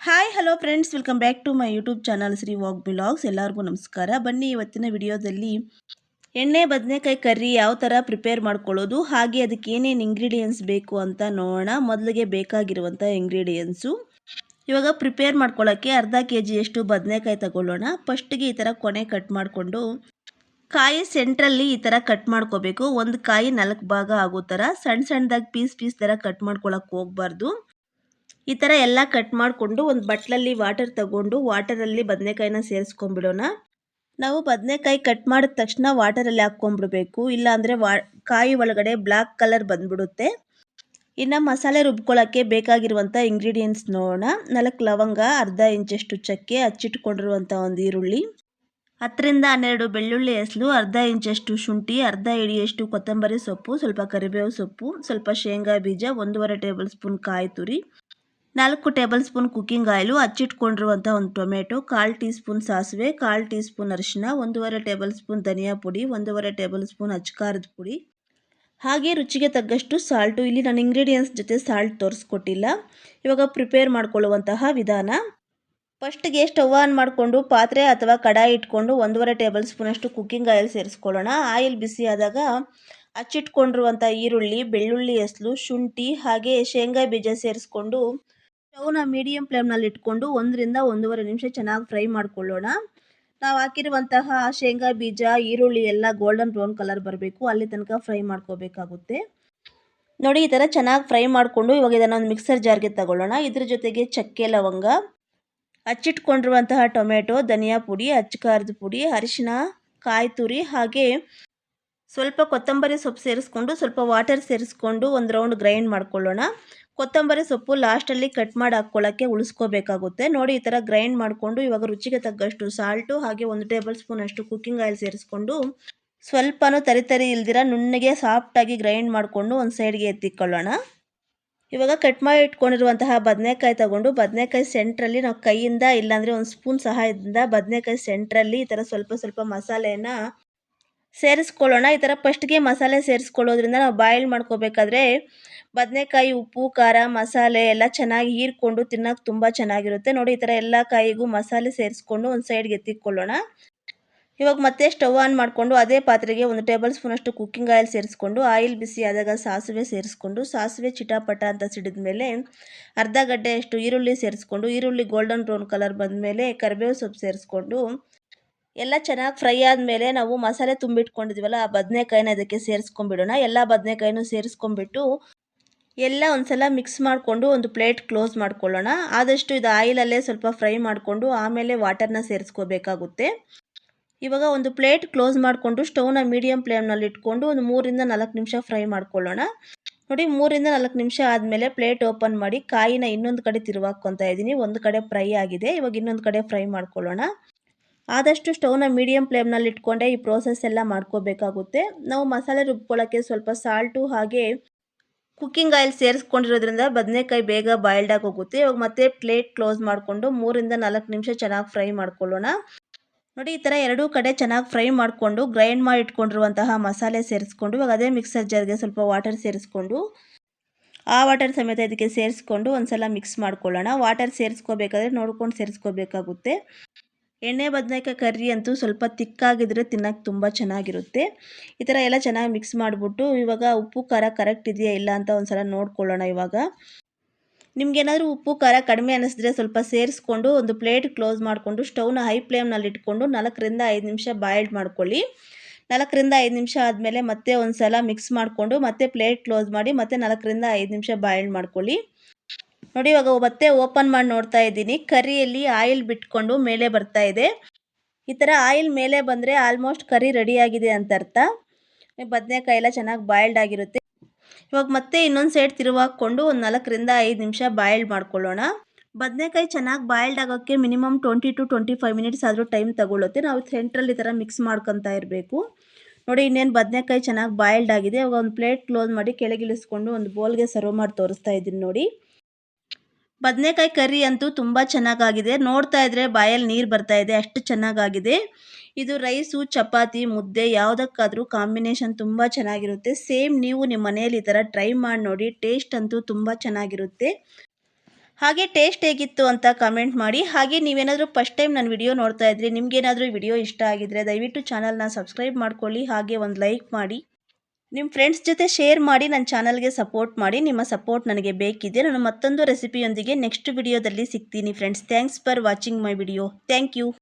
Hi hello friends welcome back to my YouTube channel Shri vlogs ಎಲ್ಲರಿಗೂ ನಮಸ್ಕಾರ. ಬನ್ನಿ ಇವತ್ತಿನ ವಿಡಿಯೋದಲ್ಲಿ ಎಣ್ಣೆ, ಬದನೆಕಾಯಿ ಕರ್ರಿ ಯಾವ ಥರ ಪ್ರಿಪೇರ್ ಮಾಡ್ಕೊಳ್ಳೋದು, ಹಾಗೆ ಅದಕ್ಕೆ ಏನೇನು ಇಂಗ್ರೀಡಿಯೆಂಟ್ಸ್ ಬೇಕು ಅಂತ ನೋಡೋಣ. ಮೊದಲಿಗೆ ಬೇಕಾಗಿರುವಂಥ ಇಂಗ್ರೀಡಿಯೆಂಟ್ಸು ಇವಾಗ ಪ್ರಿಪೇರ್ ಮಾಡ್ಕೊಳ್ಳೋಕ್ಕೆ ಅರ್ಧ ಕೆ ಜಿಯಷ್ಟು ಬದನೆಕಾಯಿ ತಗೊಳ್ಳೋಣ. ಫಸ್ಟಿಗೆ ಈ ಥರ ಕೊನೆ ಕಟ್ ಮಾಡಿಕೊಂಡು ಕಾಯಿ ಸೆಂಟ್ರಲ್ಲಿ ಈ ಥರ ಕಟ್ ಮಾಡ್ಕೋಬೇಕು. ಒಂದು ಕಾಯಿ ನಾಲ್ಕು ಭಾಗ ಆಗೋ ಥರ ಸಣ್ಣ ಸಣ್ಣದಾಗಿ ಪೀಸ್ ಪೀಸ್ ಥರ ಕಟ್ ಮಾಡ್ಕೊಳಕ್ಕೆ ಹೋಗ್ಬಾರ್ದು. ಈ ಥರ ಎಲ್ಲ ಕಟ್ ಮಾಡಿಕೊಂಡು ಒಂದು ಬಟ್ಲಲ್ಲಿ ವಾಟರ್ ತಗೊಂಡು ವಾಟರಲ್ಲಿ ಬದನೆಕಾಯಿನ ಸೇರಿಸ್ಕೊಂಬಿಡೋಣ ನಾವು ಬದನೆಕಾಯಿ ಕಟ್ ಮಾಡಿದ ತಕ್ಷಣ ವಾಟರಲ್ಲಿ ಹಾಕ್ಕೊಂಡ್ಬಿಡ್ಬೇಕು. ಇಲ್ಲಾಂದರೆ ವಾ, ಕಾಯಿ ಒಳಗಡೆ ಬ್ಲ್ಯಾಕ್ ಕಲರ್ ಬಂದ್ಬಿಡುತ್ತೆ. ಇನ್ನು ಮಸಾಲೆ ರುಬ್ಕೊಳ್ಳೋಕ್ಕೆ ಬೇಕಾಗಿರುವಂಥ ಇಂಗ್ರೀಡಿಯೆಂಟ್ಸ್ ನೋಡೋಣ. ನಾಲ್ಕು ಲವಂಗ, ಅರ್ಧ ಇಂಚಷ್ಟು ಚಕ್ಕೆ ಹಚ್ಚಿಟ್ಕೊಂಡಿರುವಂಥ ಒಂದು ಈರುಳ್ಳಿ. ಹತ್ತರಿಂದ ಹನ್ನೆರಡು ಬೆಳ್ಳುಳ್ಳಿ ಹೆಸಲು, ಅರ್ಧ ಇಂಚಷ್ಟು ಶುಂಠಿ, ಅರ್ಧ ಇಡಿಯಷ್ಟು ಕೊತ್ತಂಬರಿ ಸೊಪ್ಪು, ಸ್ವಲ್ಪ ಕರಿಬೇವು ಸೊಪ್ಪು, ಸ್ವಲ್ಪ ಶೇಂಗಾ ಬೀಜ, ಒಂದೂವರೆ ಟೇಬಲ್ ಸ್ಪೂನ್ ಕಾಯಿ ತುರಿ. ನಾಲ್ಕು ಟೇಬಲ್ ಸ್ಪೂನ್ ಕುಕ್ಕಿಂಗ್ ಆಯಿಲು ಹಚ್ಚಿಟ್ಕೊಂಡಿರುವಂಥ ಒಂದು ಟೊಮೆಟೊ, ಕಾಲು ಟೀ ಸ್ಪೂನ್ ಸಾಸಿವೆ, ಕಾಲು ಟೀ ಸ್ಪೂನ್ ಅರಿಶಿನ ಒಂದೂವರೆ ಟೇಬಲ್ ಸ್ಪೂನ್ ಧನಿಯಾ ಪುಡಿ, ಒಂದೂವರೆ ಟೇಬಲ್ ಸ್ಪೂನ್ ಅಚ್ಕಾರದ ಪುಡಿ. ಹಾಗೆ ರುಚಿಗೆ ತಗ್ಗಷ್ಟು ಸಾಲ್ಟು ಇಲ್ಲಿ ನಾನು ಇಂಗ್ರೀಡಿಯೆಂಟ್ಸ್ ಜೊತೆ ಸಾಲ್ಟ್ ತೋರಿಸ್ಕೊಟ್ಟಿಲ್ಲ. ಇವಾಗ ಪ್ರಿಪೇರ್ ಮಾಡ್ಕೊಳ್ಳುವಂತಹ ವಿಧಾನ. ಫಸ್ಟ್ಗೆ ಸ್ಟವ್ ಆನ್ ಮಾಡಿಕೊಂಡು ಪಾತ್ರೆ ಅಥವಾ ಕಡಾಯಿ ಇಟ್ಕೊಂಡು ಒಂದೂವರೆ ಟೇಬಲ್ ಸ್ಪೂನಷ್ಟು ಕುಕ್ಕಿಂಗ್ ಆಯಿಲ್ ಸೇರಿಸ್ಕೊಳ್ಳೋಣ. ಆಯಿಲ್ ಬಿಸಿ ಆದಾಗ ಹಚ್ಚಿಟ್ಕೊಂಡಿರುವಂಥ ಈರುಳ್ಳಿ, ಬೆಳ್ಳುಳ್ಳಿ ಹೆಸಲು, ಶುಂಠಿ ಹಾಗೆ ಶೇಂಗಾ ಬೀಜ ಸೇರಿಸ್ಕೊಂಡು ಸ್ಟವ್ನ ಮೀಡಿಯಂ ಫ್ಲೇಮ್ನಲ್ಲಿ ಇಟ್ಕೊಂಡು ಒಂದರಿಂದ ಒಂದೂವರೆ ನಿಮಿಷ ಚೆನ್ನಾಗಿ ಫ್ರೈ ಮಾಡ್ಕೊಳ್ಳೋಣ. ನಾವು ಹಾಕಿರುವಂತಹ ಶೇಂಗಾ ಬೀಜ, ಈರುಳ್ಳಿ ಎಲ್ಲ ಗೋಲ್ಡನ್ ಬ್ರೌನ್ ಕಲರ್ ಬರಬೇಕು. ಅಲ್ಲಿ ತನಕ ಫ್ರೈ ಮಾಡ್ಕೋಬೇಕಾಗುತ್ತೆ. ನೋಡಿ, ಈ ಥರ ಚೆನ್ನಾಗಿ ಫ್ರೈ ಮಾಡಿಕೊಂಡು ಇವಾಗ ಇದನ್ನು ಒಂದು ಮಿಕ್ಸರ್ ಜಾರ್ಗೆ ತಗೊಳ್ಳೋಣ. ಇದ್ರ ಜೊತೆಗೆ ಚಕ್ಕೆ, ಲವಂಗ ಹಚ್ಚಿಟ್ಕೊಂಡಿರುವಂತಹ ಟೊಮೆಟೊ ಧನಿಯಾ ಪುಡಿ, ಅಚ್ಚಕಾರದ ಪುಡಿ ಅರಿಶಿನ ಕಾಯಿ ತುರಿ ಹಾಗೆ ಸ್ವಲ್ಪ ಕೊತ್ತಂಬರಿ ಸೊಪ್ಪು ಸೇರಿಸ್ಕೊಂಡು, ಸ್ವಲ್ಪ ವಾಟರ್ ಸೇರಿಸ್ಕೊಂಡು ಒಂದು ರೌಂಡ್ ಗ್ರೈಂಡ್ ಮಾಡ್ಕೊಳ್ಳೋಣ. ಕೊತ್ತಂಬರಿ ಸೊಪ್ಪು ಲಾಸ್ಟಲ್ಲಿ ಕಟ್ ಮಾಡಿ ಹಾಕ್ಕೊಳ್ಳೋಕ್ಕೆ ಉಳಿಸ್ಕೋಬೇಕಾಗುತ್ತೆ. ನೋಡಿ, ಈ ಥರ ಗ್ರೈಂಡ್ ಮಾಡಿಕೊಂಡು ಇವಾಗ ರುಚಿಗೆ ತಕ್ಕಷ್ಟು ಸಾಲ್ಟು, ಹಾಗೆ ಒಂದು ಟೇಬಲ್ ಸ್ಪೂನ್ ಅಷ್ಟು ಕುಕ್ಕಿಂಗ್ ಆಯಿಲ್ ಸೇರಿಸ್ಕೊಂಡು ಸ್ವಲ್ಪನೂ ತರಿ ಇಲ್ದಿರ ನುಣ್ಣಗೆ ಸಾಫ್ಟಾಗಿ ಗ್ರೈಂಡ್ ಮಾಡಿಕೊಂಡು ಒಂದು ಸೈಡ್ಗೆ ಎತ್ತಿಕೊಳ್ಳೋಣ. ಇವಾಗ ಕಟ್ ಮಾಡಿ ಇಟ್ಕೊಂಡಿರುವಂತಹ ಬದನೆಕಾಯಿ ತಗೊಂಡು, ಬದನೆಕಾಯಿ ಸೆಂಟ್ರಲ್ಲಿ ನಾವು ಕೈಯಿಂದ ಇಲ್ಲಾಂದರೆ ಒಂದು ಸ್ಪೂನ್ ಸಹಾಯದಿಂದ ಬದನೆಕಾಯಿ ಸೆಂಟ್ರಲ್ಲಿ ಈ ಥರ ಸ್ವಲ್ಪ ಸ್ವಲ್ಪ ಮಸಾಲೆಯನ್ನು ಸೇರಿಸ್ಕೊಳ್ಳೋಣ. ಈ ಥರ ಫಸ್ಟ್ಗೆ ಮಸಾಲೆ ಸೇರಿಸ್ಕೊಳ್ಳೋದ್ರಿಂದ ನಾವು ಬಾಯ್ಲ್ ಮಾಡ್ಕೋಬೇಕಾದ್ರೆ ಬದನೆಕಾಯಿ ಉಪ್ಪು, ಖಾರ, ಮಸಾಲೆ ಎಲ್ಲ ಚೆನ್ನಾಗಿ ಹೀರ್ಕೊಂಡು ತಿನ್ನೋಕೆ ತುಂಬ ಚೆನ್ನಾಗಿರುತ್ತೆ. ನೋಡಿ ಈ ಥರ ಎಲ್ಲ ಕಾಯಿಗೂ ಮಸಾಲೆ ಸೇರಿಸ್ಕೊಂಡು ಒಂದು ಸೈಡ್ಗೆ ಎತ್ತಿಕೊಳ್ಳೋಣ. ಇವಾಗ ಮತ್ತೆ ಸ್ಟವ್ ಆನ್ ಮಾಡಿಕೊಂಡು ಅದೇ ಪಾತ್ರೆಗೆ ಒಂದು ಟೇಬಲ್ ಸ್ಪೂನಷ್ಟು ಕುಕ್ಕಿಂಗ್ ಆಯಿಲ್ ಸೇರಿಸ್ಕೊಂಡು ಆಯಿಲ್ ಬಿಸಿ ಆದಾಗ ಸಾಸಿವೆ ಸೇರಿಸ್ಕೊಂಡು, ಸಾಸಿವೆ ಚಿಟಾಪಟ ಅಂತ ಸಿಡಿದ ಮೇಲೆ ಅರ್ಧ ಗಡ್ಡೆಯಷ್ಟು ಈರುಳ್ಳಿ ಸೇರಿಸ್ಕೊಂಡು, ಈರುಳ್ಳಿ ಗೋಲ್ಡನ್ ಬ್ರೌನ್ ಕಲರ್ ಬಂದ ಮೇಲೆ ಕರಿಬೇವು ಸೊಪ್ಪು ಸೇರಿಸ್ಕೊಂಡು ಎಲ್ಲ ಚೆನ್ನಾಗಿ ಫ್ರೈ ಆದಮೇಲೆ ನಾವು ಮಸಾಲೆ ತುಂಬಿಟ್ಕೊಂಡಿದ್ವಲ್ಲ, ಆ ಬದನೆಕಾಯಿನ ಇದಕ್ಕೆ ಸೇರಿಸ್ಕೊಂಡ್ಬಿಡೋಣ. ಎಲ್ಲ ಬದನೆಕಾಯಿನೂ ಸೇರಿಸ್ಕೊಂಡ್ಬಿಟ್ಟು ಎಲ್ಲ ಒಂದ್ಸಲ ಮಿಕ್ಸ್ ಮಾಡಿಕೊಂಡು ಒಂದು ಪ್ಲೇಟ್ ಕ್ಲೋಸ್ ಮಾಡ್ಕೊಳ್ಳೋಣ. ಆದಷ್ಟು ಇದು ಆಯಿಲಲ್ಲೇ ಸ್ವಲ್ಪ ಫ್ರೈ ಮಾಡಿಕೊಂಡು ಆಮೇಲೆ ವಾಟರ್ನ ಸೇರಿಸ್ಕೋಬೇಕಾಗುತ್ತೆ. ಇವಾಗ ಒಂದು ಪ್ಲೇಟ್ ಕ್ಲೋಸ್ ಮಾಡಿಕೊಂಡು ಸ್ಟವ್ನ ಮೀಡಿಯಂ ಫ್ಲೇಮ್ನಲ್ಲಿ ಇಟ್ಕೊಂಡು ಒಂದು ಮೂರಿಂದ ನಾಲ್ಕು ನಿಮಿಷ ಫ್ರೈ ಮಾಡ್ಕೊಳ್ಳೋಣ. ನೋಡಿ ಮೂರಿಂದ ನಾಲ್ಕು ನಿಮಿಷ ಆದಮೇಲೆ ಪ್ಲೇಟ್ ಓಪನ್ ಮಾಡಿ ಕಾಯಿನ ಇನ್ನೊಂದು ಕಡೆ ತಿರುವಾಕ್ಕೊತಾ ಇದ್ದೀನಿ ಒಂದು ಕಡೆ ಫ್ರೈ ಆಗಿದೆ. ಇವಾಗ ಇನ್ನೊಂದು ಕಡೆ ಫ್ರೈ ಮಾಡ್ಕೊಳ್ಳೋಣ. ಆದಷ್ಟು ಸ್ಟವ್ನ ಮೀಡಿಯಂ ಫ್ಲೇಮ್ನಲ್ಲಿ ಇಟ್ಕೊಂಡೆ ಈ ಪ್ರೋಸೆಸ್ ಎಲ್ಲ ಮಾಡ್ಕೋಬೇಕಾಗುತ್ತೆ. ನಾವು ಮಸಾಲೆ ರುಬ್ಕೊಳ್ಳೋಕ್ಕೆ ಸ್ವಲ್ಪ ಸಾಲ್ಟು ಹಾಗೆ ಕುಕ್ಕಿಂಗ್ ಆಯಿಲ್ ಸೇರಿಸ್ಕೊಂಡಿರೋದ್ರಿಂದ ಬದನೆಕಾಯಿ ಬೇಗ ಬಾಯ್ಲ್ಡ್ ಆಗಿ ಹೋಗುತ್ತೆ ಇವಾಗ ಮತ್ತೆ ಪ್ಲೇಟ್ ಕ್ಲೋಸ್ ಮಾಡಿಕೊಂಡು ಮೂರಿಂದ ನಾಲ್ಕು ನಿಮಿಷ ಚೆನ್ನಾಗಿ ಫ್ರೈ ಮಾಡ್ಕೊಳ್ಳೋಣ. ನೋಡಿ, ಈ ಥರ ಎರಡೂ ಕಡೆ ಚೆನ್ನಾಗಿ ಫ್ರೈ ಮಾಡಿಕೊಂಡು ಗ್ರೈಂಡ್ ಮಾಡಿ ಇಟ್ಕೊಂಡಿರುವಂತಹ ಮಸಾಲೆ ಸೇರಿಸ್ಕೊಂಡು, ಇವಾಗ ಅದೇ ಮಿಕ್ಸರ್ ಜಾರ್ಗೆ ಸ್ವಲ್ಪ ವಾಟರ್ ಸೇರಿಸ್ಕೊಂಡು, ಆ ವಾಟರ್ ಸಮೇತ ಇದಕ್ಕೆ ಸೇರಿಸ್ಕೊಂಡು ಒಂದು ಸಲ ಮಿಕ್ಸ್ ಮಾಡ್ಕೊಳ್ಳೋಣ. ವಾಟರ್ ಸೇರಿಸ್ಕೋಬೇಕಾದ್ರೆ ನೋಡ್ಕೊಂಡು ಸೇರಿಸ್ಕೋಬೇಕಾಗುತ್ತೆ. ಎಣ್ಣೆ ಬದನೇಕಾಯಿ ಕರ್ರಿ ಅಂತೂ ಸ್ವಲ್ಪ ತಿಕ್ಕಾಗಿದ್ದರೆ ತಿನ್ನೋಕ್ಕೆ ತುಂಬ ಚೆನ್ನಾಗಿರುತ್ತೆ. ಈ ಥರ ಎಲ್ಲ ಚೆನ್ನಾಗಿ ಮಿಕ್ಸ್ ಮಾಡಿಬಿಟ್ಟು ಇವಾಗ ಉಪ್ಪು, ಖಾರ ಕರೆಕ್ಟ್ ಇದೆಯಾ ಇಲ್ಲ ಅಂತ ಒಂದು ಸಲ ನೋಡ್ಕೊಳ್ಳೋಣ ಇವಾಗ. ನಿಮಗೇನಾದರೂ ಉಪ್ಪು, ಖಾರ ಕಡಿಮೆ ಅನ್ನಿಸಿದ್ರೆ ಸ್ವಲ್ಪ ಸೇರಿಸ್ಕೊಂಡು ಒಂದು ಪ್ಲೇಟ್ ಕ್ಲೋಸ್ ಮಾಡಿಕೊಂಡು ಸ್ಟವ್ನ ಹೈ ಫ್ಲೇಮ್ನಲ್ಲಿ ಇಟ್ಕೊಂಡು ನಾಲ್ಕರಿಂದ ಐದು ನಿಮಿಷ ಬಾಯ್ಲ್ಡ್ ಮಾಡ್ಕೊಳ್ಳಿ. ನಾಲ್ಕರಿಂದ ಐದು ನಿಮಿಷ ಆದಮೇಲೆ ಮತ್ತೆ ಒಂದು ಸಲ ಮಿಕ್ಸ್ ಮಾಡಿಕೊಂಡು ಮತ್ತೆ ಪ್ಲೇಟ್ ಕ್ಲೋಸ್ ಮಾಡಿ ಮತ್ತೆ ನಾಲ್ಕರಿಂದ ಐದು ನಿಮಿಷ ಬಾಯ್ಲ್ಡ್ ಮಾಡ್ಕೊಳ್ಳಿ. ನೋಡಿ, ಇವಾಗ ಮತ್ತೆ ಓಪನ್ ಮಾಡಿ ನೋಡ್ತಾ ಇದ್ದೀನಿ. ಕರಿಯಲ್ಲಿ ಆಯಿಲ್ ಬಿಟ್ಕೊಂಡು ಮೇಲೆ ಬರ್ತಾ ಇದೆ. ಈ ಥರ ಆಯಿಲ್ ಮೇಲೆ ಬಂದರೆ ಆಲ್ಮೋಸ್ಟ್ ಕರಿ ರೆಡಿ ಆಗಿದೆ ಅಂತ ಅರ್ಥ. ಬದನೆಕಾಯಿ ಎಲ್ಲ ಚೆನ್ನಾಗಿ ಬಾಯ್ಲ್ಡ್ ಆಗಿರುತ್ತೆ. ಇವಾಗ ಮತ್ತೆ ಇನ್ನೊಂದು ಸೈಡ್ ತಿರುವಾಕೊಂಡು ಒಂದು ನಾಲ್ಕರಿಂದ ಐದು ನಿಮಿಷ ಬಾಯ್ಲ್ಡ್ ಮಾಡ್ಕೊಳ್ಳೋಣ. ಬದನೆಕಾಯಿ ಚೆನ್ನಾಗಿ ಬಾಯ್ಲ್ಡ್ ಆಗೋಕ್ಕೆ minimum twenty to twenty five minutes ಆದರೂ ಟೈಮ್ ತಗೊಳ್ಳುತ್ತೆ. ನಾವು ಸೆಂಟ್ರಲ್ಲಿ ಈ ಥರ ಮಿಕ್ಸ್ ಮಾಡ್ಕೊತಾ ಇರಬೇಕು. ನೋಡಿ, ಇನ್ನೇನು ಬದನೆಕಾಯಿ ಚೆನ್ನಾಗಿ ಬಾಯ್ಲ್ಡ್ ಆಗಿದೆ. ಇವಾಗ ಒಂದು ಪ್ಲೇಟ್ ಕ್ಲೋಸ್ ಮಾಡಿ ಕೆಳಗಿಳಿಸ್ಕೊಂಡು ಒಂದು ಬೋಲ್ಗೆ ಸರ್ವ್ ಮಾಡಿ ತೋರಿಸ್ತಾ ಇದ್ದೀನಿ ನೋಡಿ. ಬದನೆಕಾಯಿ ಕರಿ ಅಂತೂ ತುಂಬ ಚೆನ್ನಾಗಾಗಿದೆ. ನೋಡ್ತಾ ಇದ್ರೆ ಬಾಯಲ್ಲಿ ನೀರು ಬರ್ತಾ ಇದೆ, ಅಷ್ಟು ಚೆನ್ನಾಗಾಗಿದೆ. ಇದು ರೈಸು, ಚಪಾತಿ, ಮುದ್ದೆ ಯಾವುದಕ್ಕಾದರೂ ಕಾಂಬಿನೇಷನ್ ತುಂಬ ಚೆನ್ನಾಗಿರುತ್ತೆ. ಸೇಮ್ ನೀವು ನಿಮ್ಮ ಮನೆಯಲ್ಲಿ ಈ ಥರ ಟ್ರೈ ಮಾಡಿ ನೋಡಿ, ಟೇಸ್ಟ್ ಅಂತೂ ತುಂಬ ಚೆನ್ನಾಗಿರುತ್ತೆ. ಹಾಗೆ ಟೇಸ್ಟ್ ಹೇಗಿತ್ತು ಅಂತ ಕಮೆಂಟ್ ಮಾಡಿ. ಹಾಗೆ ನೀವೇನಾದರೂ ಫಸ್ಟ್ ಟೈಮ್ ನನ್ನ ವಿಡಿಯೋ ನೋಡ್ತಾ ಇದ್ರಿ, ನಿಮಗೇನಾದರೂ ವಿಡಿಯೋ ಇಷ್ಟ ಆಗಿದ್ರೆ ದಯವಿಟ್ಟು ಚಾನಲ್ನ ಸಬ್ಸ್ಕ್ರೈಬ್ ಮಾಡ್ಕೊಳ್ಳಿ, ಹಾಗೆ ಒಂದು ಲೈಕ್ ಮಾಡಿ. ನಿಮ್ಮ ಫ್ರೆಂಡ್ಸ್ ಜೊತೆ ಶೇರ್ ಮಾಡಿ ನನ್ನ ಚಾನಲ್ಗೆ ಸಪೋರ್ಟ್ ಮಾಡಿ, ನಿಮ್ಮ ಸಪೋರ್ಟ್ ನನಗೆ ಬೇಕಿದೆ ನಾನು ಮತ್ತೊಂದು ರೆಸಿಪಿಯೊಂದಿಗೆ ನೆಕ್ಸ್ಟ್ ವಿಡಿಯೋದಲ್ಲಿ ಸಿಗ್ತೀನಿ friends thanks for watching my video thank you